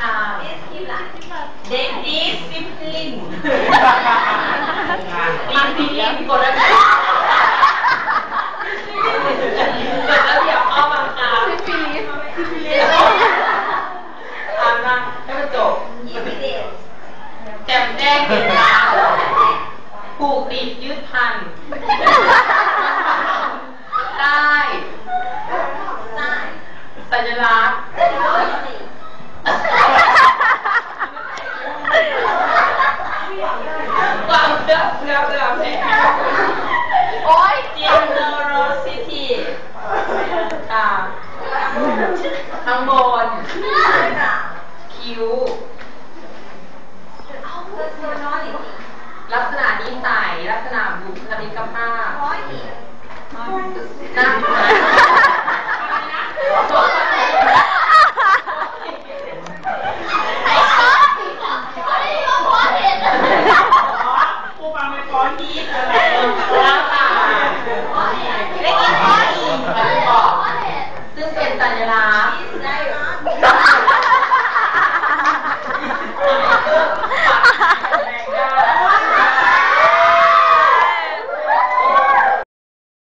อ่าเด็กดีซิมพลินมาซิลินกดแล้วกันกดแล้วเดี๋ยวเอามาค่ะซิฟิลิสซิฟิลิสอ่านมาให้มันจบแจ่มแจ้งเห็นดาวผูกติดยืดพัน ได้สัญลักษณ์ ความเชื่อเชื่อเชื่อเชื่อโอ้ย generosity อ่าข้างบนคิ้วลักษณะนิสัยลักษณะบุคลิกภาพหน้าห 一二三